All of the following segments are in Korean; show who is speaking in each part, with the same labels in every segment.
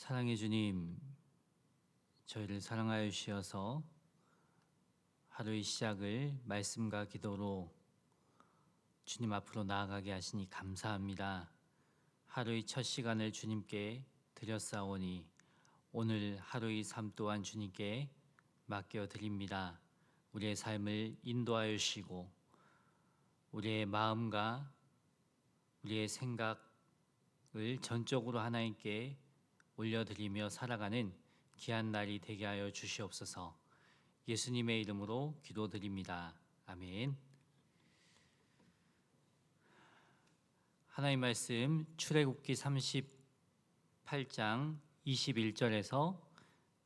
Speaker 1: 사랑해 주님, 저희를 사랑하여 주셔서 하루의 시작을 말씀과 기도로 주님 앞으로 나아가게 하시니 감사합니다. 하루의 첫 시간을 주님께 드렸사오니 오늘 하루의 삶 또한 주님께 맡겨 드립니다. 우리의 삶을 인도하여 주시고 우리의 마음과 우리의 생각을 전적으로 하나님께 올려드리며 살아가는 귀한 날이 되게 하여 주시옵소서. 예수님의 이름으로 기도드립니다. 아멘. 하나님 말씀 출애굽기 38장 21절에서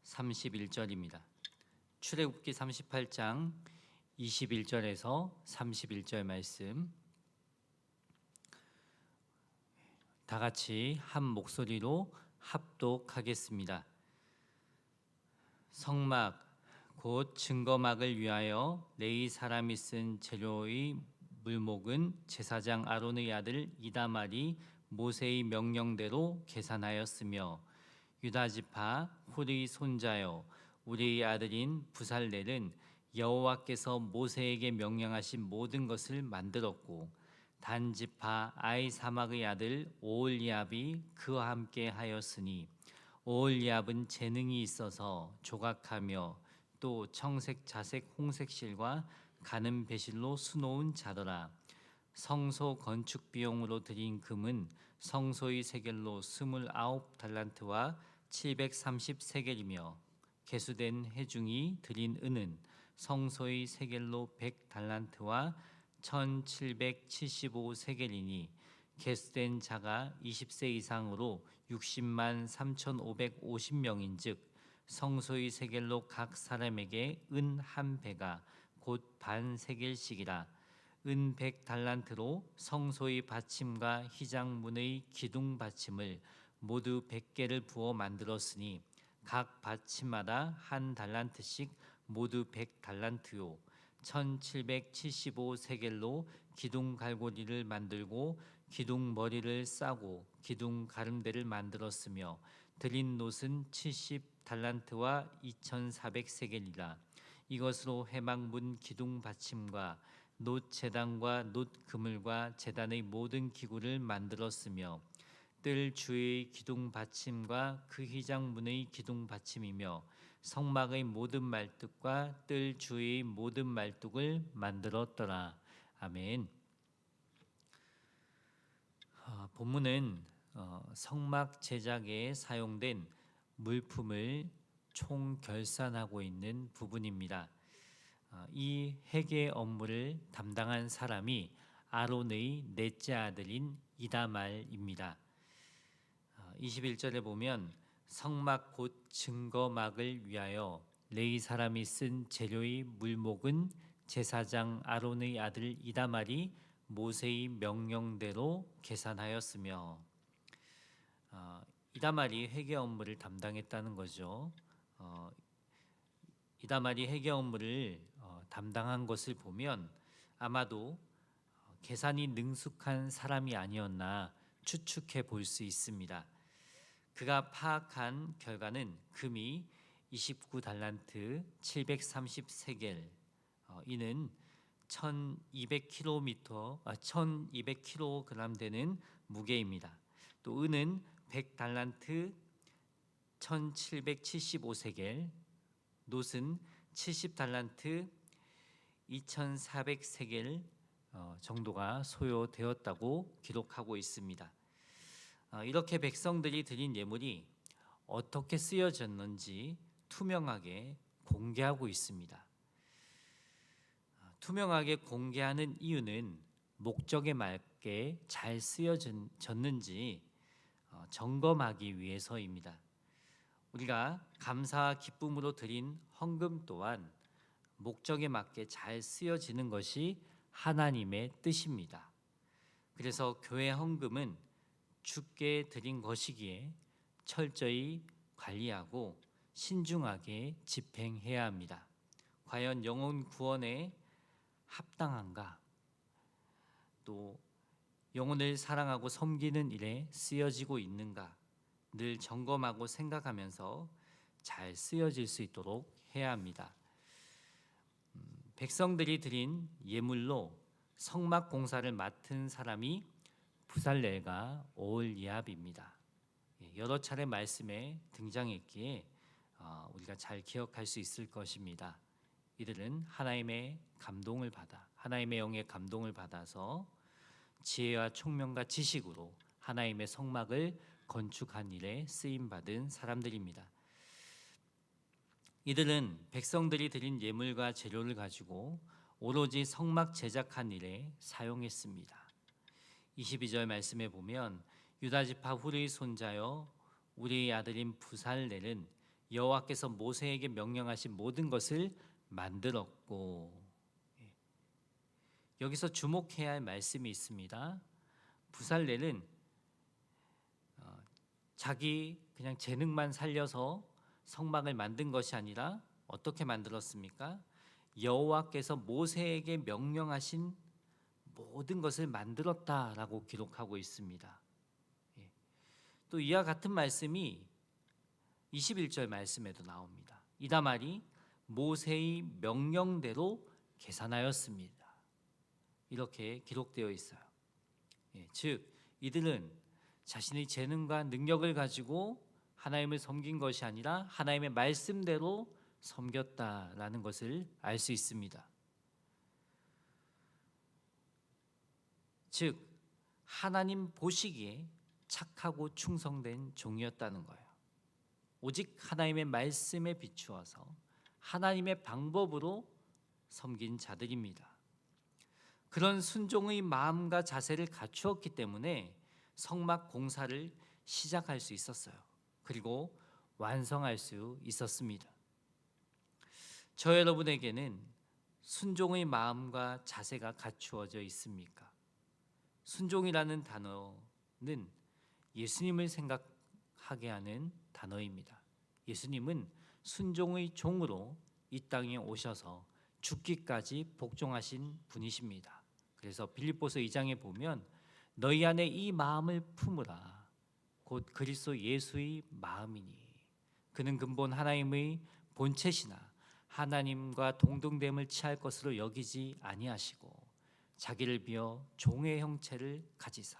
Speaker 1: 31절입니다. 출애굽기 38장 21절에서 31절 말씀 다 같이 한 목소리로 합독하겠습니다. 성막 곧 증거막을 위하여 레이 사람이 쓴 재료의 물목은 제사장 아론의 아들 이다말이 모세의 명령대로 계산하였으며 유다 지파 훌의 손자여 우리의 아들인 부살렐은 여호와께서 모세에게 명령하신 모든 것을 만들었고 단 지파 아이 사막의 아들 오올리압이 그와 함께 하였으니 오올리압은 재능이 있어서 조각하며 또 청색 자색 홍색 실과 가는 배실로 수놓은 자더라. 성소 건축 비용으로 드린 금은 성소의 세겔로 스물아홉 달란트와 730 세겔이며 개수된 해중이 드린 은은 성소의 세겔로 100 달란트와 1775 세겔이니 개수된 자가 20세 이상으로 60만 3,550명인즉 성소의 세겔로 각 사람에게 은 한 배가 곧 반 세겔씩이라. 은백 달란트로 성소의 받침과 희장문의 기둥 받침을 모두 백 개를 부어 만들었으니 각 받침마다 한 달란트씩 모두 백 달란트요 1775 세겔로 기둥 갈고리를 만들고 기둥 머리를 싸고 기둥 가름대를 만들었으며 드린 놋은 70 달란트와 2400 세겔이라. 이것으로 해망문 기둥 받침과 놋 제단과 놋 그물과 제단의 모든 기구를 만들었으며 뜰 주의 기둥 받침과 그 휘장문의 기둥 받침이며 성막의 모든 말뚝과 뜰 주의 모든 말뚝을 만들었더라. 아멘. 어, 본문은 어, 성막 제작에 사용된 물품을 총 결산하고 있는 부분입니다. 어, 이 회계 업무를 담당한 사람이 아론의 넷째 아들인 이다말입니다. 21절에 보면 성막 곧 증거막을 위하여 레이 사람이 쓴 재료의 물목은 제사장 아론의 아들 이다말이 모세의 명령대로 계산하였으며 어, 이다말이 회계 업무를 담당했다는 거죠. 어, 이다말이 회계 업무를 어, 담당한 것을 보면 아마도 어, 계산이 능숙한 사람이 아니었나 추측해 볼 수 있습니다. 그가 파악한 결과는 금이 29달란트 730세겔 어, 이는 1200km 아, 1200kg 되는 무게입니다. 또 은은 100달란트 1775세겔 놋은 70달란트 2400세겔 어, 정도가 소요되었다고 기록하고 있습니다. 어, 이렇게 백성들이 드린 예물이 어떻게 쓰여졌는지 투명하게 공개하고 있습니다. 어, 투명하게 공개하는 이유는 목적에 맞게 잘 쓰여졌는지 점검하기 위해서입니다. 우리가 감사와 기쁨으로 드린 헌금 또한 목적에 맞게 잘 쓰여지는 것이 하나님의 뜻입니다. 그래서 교회 헌금은 주께 드린 것이기에 철저히 관리하고 신중하게 집행해야 합니다. 과연 영혼 구원에 합당한가? 또 영혼을 사랑하고 섬기는 일에 쓰여지고 있는가? 늘 점검하고 생각하면서 잘 쓰여질 수 있도록 해야 합니다. 음, 백성들이 드린 예물로 성막 공사를 맡은 사람이 부살렐과 오올리압입니다. 예, 여러 차례 말씀에 등장했기에 어, 우리가 잘 기억할 수 있을 것입니다. 이들은 하나님의 감동을 받아 하나님의 영의 감동을 받아서 지혜와 총명과 지식으로 하나님의 성막을 건축한 일에 쓰임 받은 사람들입니다. 이들은 백성들이 드린 예물과 재료를 가지고 오로지 성막 제작한 일에 사용했습니다. 22절 말씀에 보면 유다 지파 후르의 손자여 우리의 아들인 부살렐은 여호와께서 모세에게 명령하신 모든 것을 만들었고 예. 여기서 주목해야 할 말씀이 있습니다. 부살렐은 어, 자기 그냥 재능만 살려서 성막을 만든 것이 아니라 어떻게 만들었습니까? 여호와께서 모세에게 명령하신 모든 것을 만들었다라고 기록하고 있습니다. 예. 또 이와 같은 말씀이 21절 말씀에도 나옵니다. 이다말이 모세의 명령대로 계산하였습니다. 이렇게 기록되어 있어요. 예, 즉 이들은 자신의 재능과 능력을 가지고 하나님을 섬긴 것이 아니라 하나님의 말씀대로 섬겼다라는 것을 알 수 있습니다. 즉 하나님 보시기에 착하고 충성된 종이었다는 거예요. 오직 하나님의 말씀에 비추어서 하나님의 방법으로 섬긴 자들입니다. 그런 순종의 마음과 자세를 갖추었기 때문에 성막 공사를 시작할 수 있었어요. 그리고 완성할 수 있었습니다. 저 여러분에게는 순종의 마음과 자세가 갖추어져 있습니까? 순종이라는 단어는 예수님을 생각하게 하는 단어입니다. 예수님은 순종의 종으로 이 땅에 오셔서 죽기까지 복종하신 분이십니다. 그래서 빌립보서 2장에 보면 너희 안에 이 마음을 품으라 곧 그리스도 예수의 마음이니 그는 근본 하나님의 본체시나 하나님과 동등됨을 취할 것으로 여기지 아니하시고 자기를 비어 종의 형체를 가지사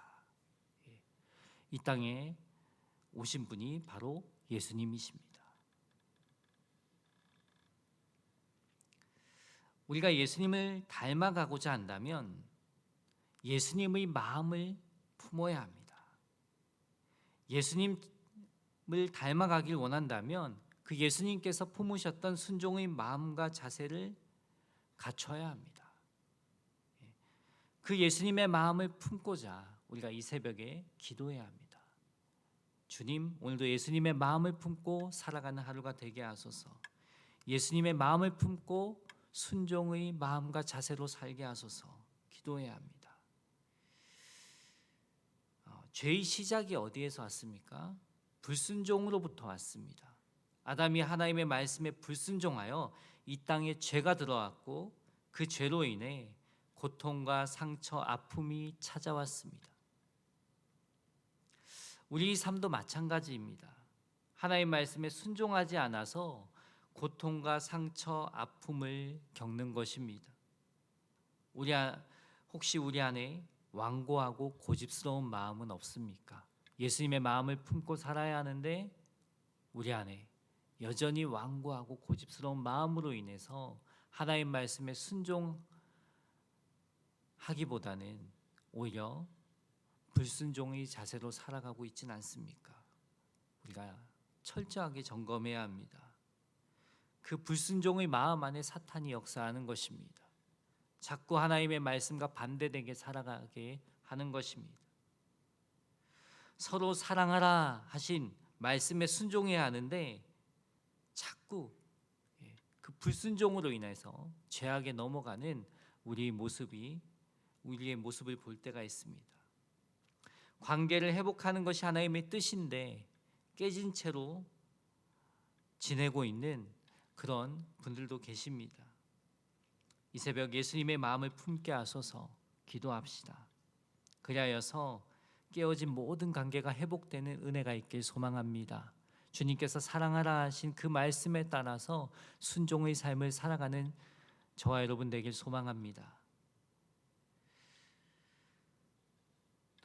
Speaker 1: 예. 이 땅에 오신 분이 바로 예수님이십니다. 우리가 예수님을 닮아가고자 한다면 예수님의 마음을 품어야 합니다. 예수님을 닮아가길 원한다면 그 예수님께서 품으셨던 순종의 마음과 자세를 갖춰야 합니다. 그 예수님의 마음을 품고자 우리가 이 새벽에 기도해야 합니다. 주님, 오늘도 예수님의 마음을 품고 살아가는 하루가 되게 하소서. 예수님의 마음을 품고 순종의 마음과 자세로 살게 하소서. 기도해야 합니다. 어, 죄의 시작이 어디에서 왔습니까? 불순종으로부터 왔습니다. 아담이 하나님의 말씀에 불순종하여 이 땅에 죄가 들어왔고 그 죄로 인해 고통과 상처, 아픔이 찾아왔습니다. 우리 삶도 마찬가지입니다. 하나님 말씀에 순종하지 않아서 고통과 상처, 아픔을 겪는 것입니다. 우리 혹시 우리 안에 완고하고 고집스러운 마음은 없습니까? 예수님의 마음을 품고 살아야 하는데 우리 안에 여전히 완고하고 고집스러운 마음으로 인해서 하나님 말씀에 순종 하기보다는 오히려 불순종의 자세로 살아가고 있진 않습니까? 우리가 철저하게 점검해야 합니다. 그 불순종의 마음 안에 사탄이 역사하는 것입니다. 자꾸 하나님의 말씀과 반대되게 살아가게 하는 것입니다. 서로 사랑하라 하신 말씀에 순종해야 하는데 자꾸 예, 그 불순종으로 인해서 죄악에 넘어가는 우리 모습이 우리의 모습을 볼 때가 있습니다. 관계를 회복하는 것이 하나님의 뜻인데 깨진 채로 지내고 있는 그런 분들도 계십니다. 이 새벽 예수님의 마음을 품게 하소서 기도합시다. 그리하여서 깨어진 모든 관계가 회복되는 은혜가 있길 소망합니다. 주님께서 사랑하라 하신 그 말씀에 따라서 순종의 삶을 살아가는 저와 여러분 되길 소망합니다.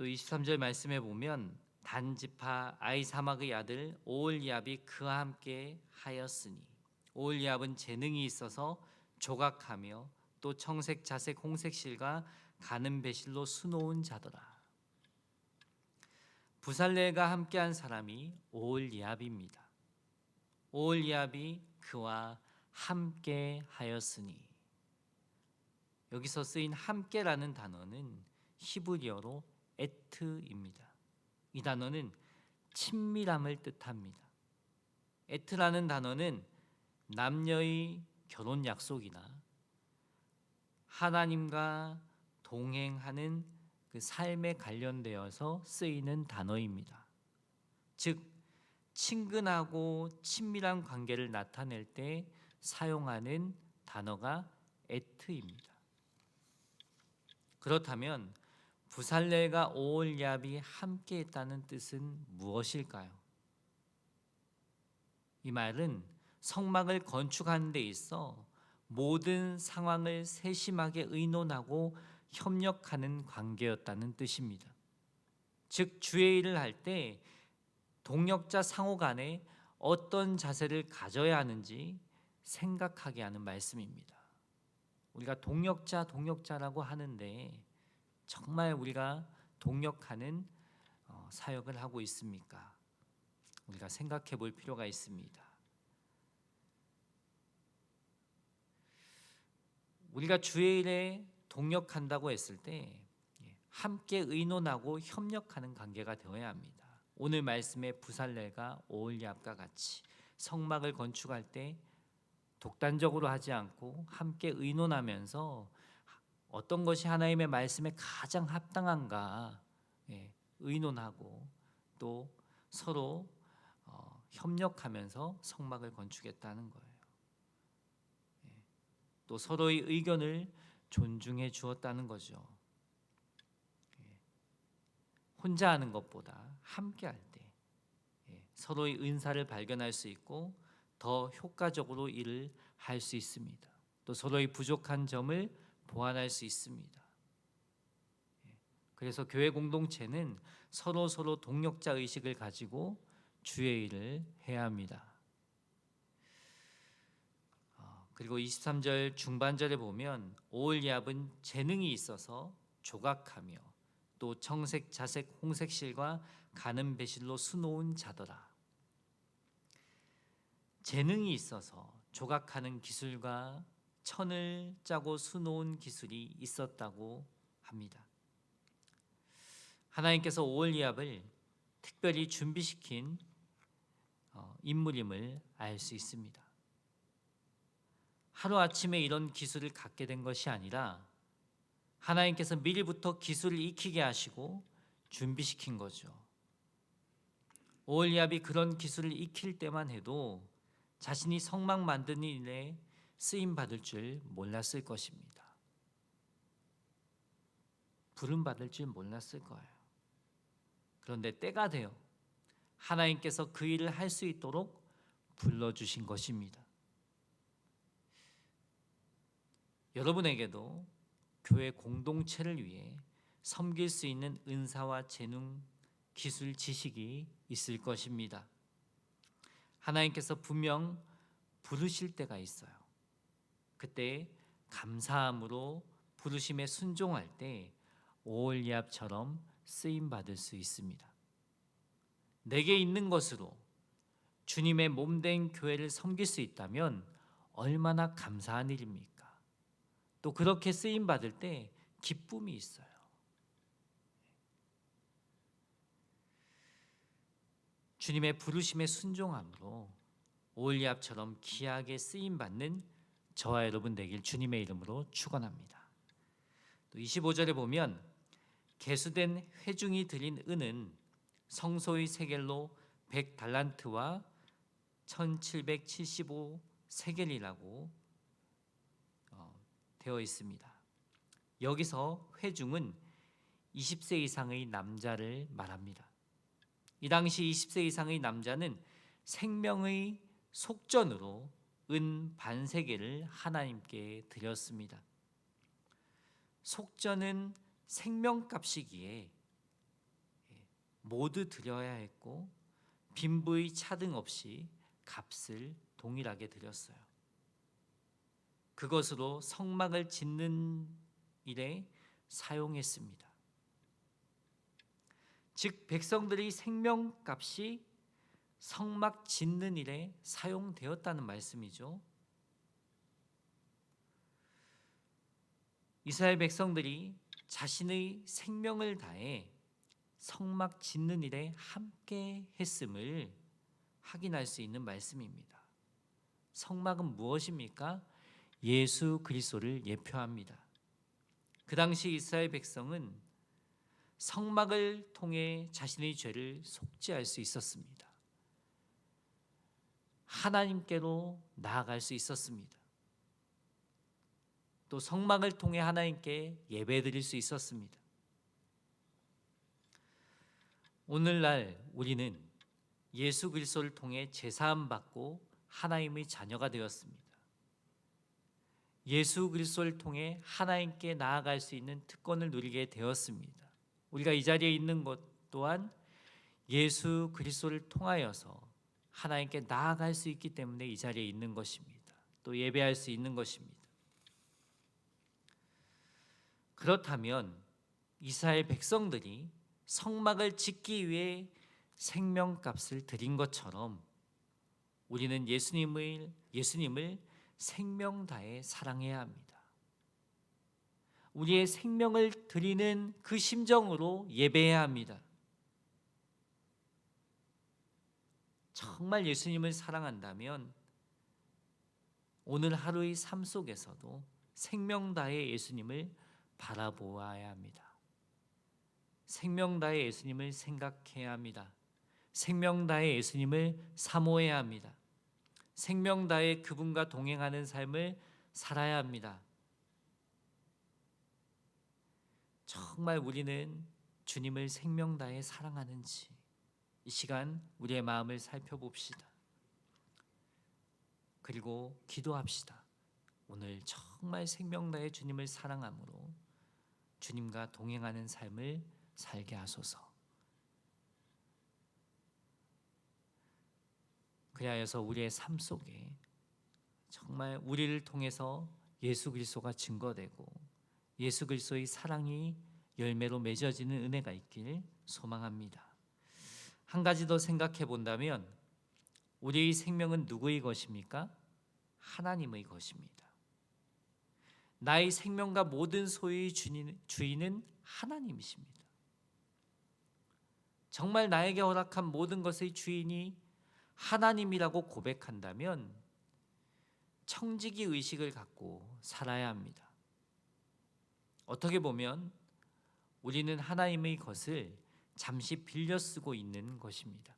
Speaker 1: 또 23절 말씀에 보면 단지파 아이사막의 아들 오올리압이 그와 함께 하였으니 오올리압은 재능이 있어서 조각하며 또 청색 자색 홍색 실과 가는 배실로 수놓은 자더라. 부살레가 함께한 사람이 오올리압입니다. 오올리압이 그와 함께 하였으니 여기서 쓰인 함께라는 단어는 히브리어로 에트입니다. 이 단어는 친밀함을 뜻합니다. 에트라는 단어는 남녀의 결혼 약속이나 하나님과 동행하는 그 삶에 관련되어서 쓰이는 단어입니다. 즉 친근하고 친밀한 관계를 나타낼 때 사용하는 단어가 에트입니다. 그렇다면 부살레가 오올리압이 함께 있다는 뜻은 무엇일까요? 이 말은 성막을 건축하는 데 있어 모든 상황을 세심하게 의논하고 협력하는 관계였다는 뜻입니다. 즉 주의 일을 할 때 동력자 상호 간에 어떤 자세를 가져야 하는지 생각하게 하는 말씀입니다. 우리가 동력자 동력자라고 하는데 정말 우리가 동력하는 어, 사역을 하고 있습니까? 우리가 생각해 볼 필요가 있습니다. 우리가 주의 일에 동력한다고 했을 때 예, 함께 의논하고 협력하는 관계가 되어야 합니다. 오늘 말씀의 부살레가 오올리압과 같이 성막을 건축할 때 독단적으로 하지 않고 함께 의논하면서 어떤 것이 하나님의 말씀에 가장 합당한가 예, 의논하고 또 서로 어, 협력하면서 성막을 건축했다는 거예요. 예, 또 서로의 의견을 존중해 주었다는 거죠. 예, 혼자 하는 것보다 함께 할 때 서로의 은사를 발견할 수 있고 더 효과적으로 일을 할 수 있습니다. 또 서로의 부족한 점을 보완할 수 있습니다. 예, 그래서 교회 공동체는 서로 서로 동력자 의식을 가지고 주의 일을 해야 합니다. 어, 그리고 23절 중반절에 보면 오올리압은 재능이 있어서 조각하며 또 청색, 자색, 홍색 실과 가는 배실로 수놓은 자더라. 재능이 있어서 조각하는 기술과 천을 짜고 수놓은 기술이 있었다고 합니다. 하나님께서 오올리압을 특별히 준비시킨 어, 인물임을 알 수 있습니다. 하루 아침에 이런 기술을 갖게 된 것이 아니라 하나님께서 미리부터 기술을 익히게 하시고 준비시킨 거죠. 오올리압이 그런 기술을 익힐 때만 해도 자신이 성막 만드는 일에 쓰임 받을 줄 몰랐을 것입니다. 부름 받을 줄 몰랐을 거예요. 그런데 때가 되어 하나님께서 그 일을 할 수 있도록 불러 주신 것입니다. 여러분에게도 교회 공동체를 위해 섬길 수 있는 은사와 재능, 기술, 지식이 있을 것입니다. 하나님께서 분명 부르실 때가 있어요. 그때 감사함으로 부르심에 순종할 때 오올리압처럼 쓰임 받을 수 있습니다. 내게 있는 것으로 주님의 몸된 교회를 섬길 수 있다면 얼마나 감사한 일입니까? 또 그렇게 쓰임 받을 때 기쁨이 있어요. 주님의 부르심에 순종함으로 오올리압처럼 귀하게 쓰임 받는 저와 여러분 되길 주님의 이름으로 축원합니다. 또 25절에 보면 개수된 회중이 드린 은은 성소의 세겔로 100 달란트와 1775 세겔이라고 어, 되어 있습니다. 여기서 회중은 20세 이상의 남자를 말합니다. 이 당시 20세 이상의 남자는 생명의 속전으로 은 반세계를 하나님께 드렸습니다. 속전은 생명값이기에 모두 드려야 했고 빈부의 차등 없이 값을 동일하게 드렸어요. 그것으로 성막을 짓는 일에 사용했습니다. 즉 백성들의 생명값이 성막 짓는 일에 사용되었다는 말씀이죠. 이스라엘 백성들이 자신의 생명을 다해 성막 짓는 일에 함께 했음을 확인할 수 있는 말씀입니다. 성막은 무엇입니까? 예수 그리스도를 예표합니다. 그 당시 이스라엘 백성은 성막을 통해 자신의 죄를 속죄할 수 있었습니다. 하나님께로 나아갈 수 있었습니다. 또 성막을 통해 하나님께 예배드릴 수 있었습니다. 오늘날 우리는 예수 그리스도를 통해 제사함 받고 하나님의 자녀가 되었습니다. 예수 그리스도를 통해 하나님께 나아갈 수 있는 특권을 누리게 되었습니다. 우리가 이 자리에 있는 것 또한 예수 그리스도를 통하여서 하나님께 나아갈 수 있기 때문에 이 자리에 있는 것입니다. 또 예배할 수 있는 것입니다. 그렇다면 이스라엘 백성들이 성막을 짓기 위해 생명값을 드린 것처럼 우리는 예수님을 예수님을 생명 다해 사랑해야 합니다. 우리의 생명을 드리는 그 심정으로 예배해야 합니다. 정말 예수님을 사랑한다면 오늘 하루의 삶 속에서도 생명 다해 예수님을 바라보아야 합니다. 생명 다해 예수님을 생각해야 합니다. 생명 다해 예수님을 사모해야 합니다. 생명 다해 그분과 동행하는 삶을 살아야 합니다. 정말 우리는 주님을 생명 다해 사랑하는지 이 시간 우리의 마음을 살펴봅시다. 그리고 기도합시다. 오늘 정말 생명 다해 주님을 사랑함으로 주님과 동행하는 삶을 살게 하소서. 그리하여서 우리의 삶 속에 정말 우리를 통해서 예수 그리스도가 증거되고 예수 그리스도의 사랑이 열매로 맺어지는 은혜가 있길 소망합니다. 한 가지 더 생각해 본다면 우리의 생명은 누구의 것입니까? 하나님의 것입니다. 나의 생명과 모든 소유의 주인은 하나님이십니다. 정말 나에게 허락한 모든 것의 주인이 하나님이라고 고백한다면 청지기 의식을 갖고 살아야 합니다. 어떻게 보면 우리는 하나님의 것을 잠시 빌려 쓰고 있는 것입니다.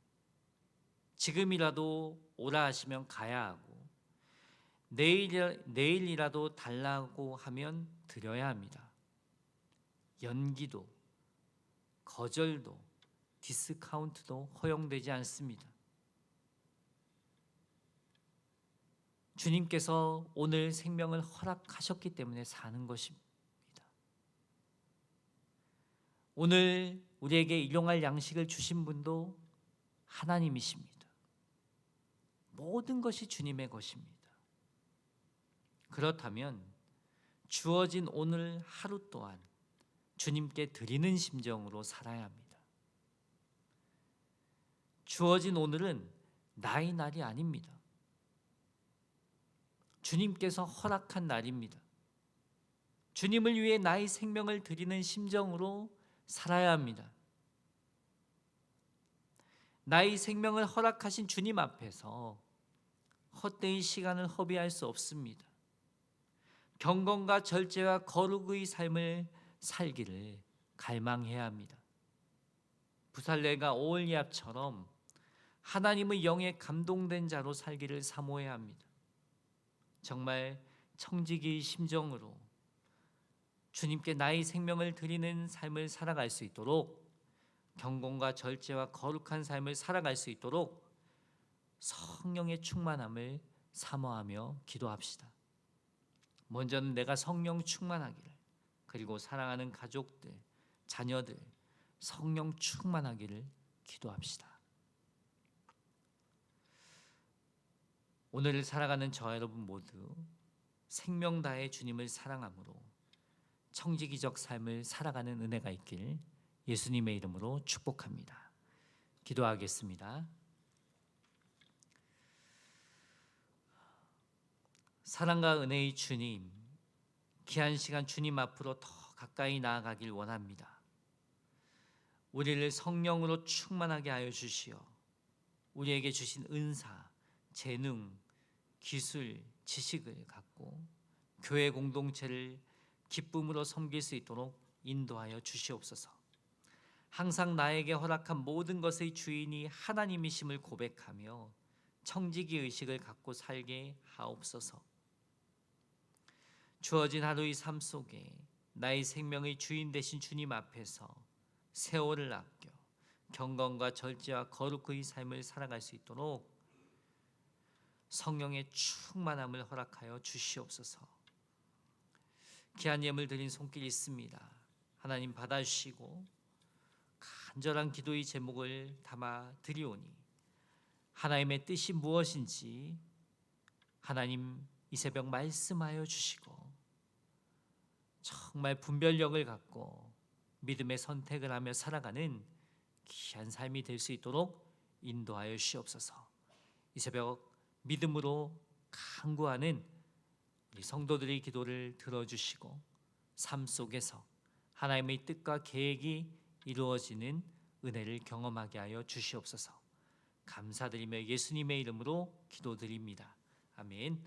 Speaker 1: 지금이라도 오라 하시면 가야 하고 내일 내일이라도 달라고 하면 드려야 합니다. 연기도 거절도 디스카운트도 허용되지 않습니다. 주님께서 오늘 생명을 허락하셨기 때문에 사는 것입니다. 오늘 우리에게 일용할 양식을 주신 분도 하나님이십니다. 모든 것이 주님의 것입니다. 그렇다면 주어진 오늘 하루 또한 주님께 드리는 심정으로 살아야 합니다. 주어진 오늘은 나의 날이 아닙니다. 주님께서 허락한 날입니다. 주님을 위해 나의 생명을 드리는 심정으로 살아야 합니다. 나의 생명을 허락하신 주님 앞에서 헛되이 시간을 허비할 수 없습니다. 경건과 절제와 거룩의 삶을 살기를 갈망해야 합니다. 부살레가 오올리압처럼 하나님의 영에 감동된 자로 살기를 사모해야 합니다. 정말 청지기 심정으로 주님께 나의 생명을 드리는 삶을 살아갈 수 있도록 경건과 절제와 거룩한 삶을 살아갈 수 있도록 성령의 충만함을 사모하며 기도합시다. 먼저는 내가 성령 충만하기를 그리고 사랑하는 가족들, 자녀들 성령 충만하기를 기도합시다. 오늘을 살아가는 저 여러분 모두 생명 다해 주님을 사랑함으로 청지기적 삶을 살아가는 은혜가 있길 예수님의 이름으로 축복합니다. 기도하겠습니다. 사랑과 은혜의 주님, 귀한 시간 주님 앞으로 더 가까이 나아가길 원합니다. 우리를 성령으로 충만하게 하여 주시어 우리에게 주신 은사, 재능, 기술, 지식을 갖고 교회 공동체를 기쁨으로 섬길 수 있도록 인도하여 주시옵소서. 항상 나에게 허락한 모든 것의 주인이 하나님이심을 고백하며 청지기 의식을 갖고 살게 하옵소서. 주어진 하루의 삶 속에 나의 생명의 주인 되신 주님 앞에서 세월을 아껴 경건과 절제와 거룩의 삶을 살아갈 수 있도록 성령의 충만함을 허락하여 주시옵소서. 귀한 예물 드린 손길이 있습니다. 하나님 받아주시고 간절한 기도의 제목을 담아 드리오니 하나님의 뜻이 무엇인지 하나님 이 새벽 말씀하여 주시고 정말 분별력을 갖고 믿음의 선택을 하며 살아가는 귀한 삶이 될 수 있도록 인도하여 주시옵소서. 이 새벽 믿음으로 간구하는 우리 성도들의 기도를 들어주시고 삶 속에서 하나님의 뜻과 계획이 이루어지는 은혜를 경험하게 하여 주시옵소서. 감사드리며 예수님의 이름으로 기도드립니다. 아멘.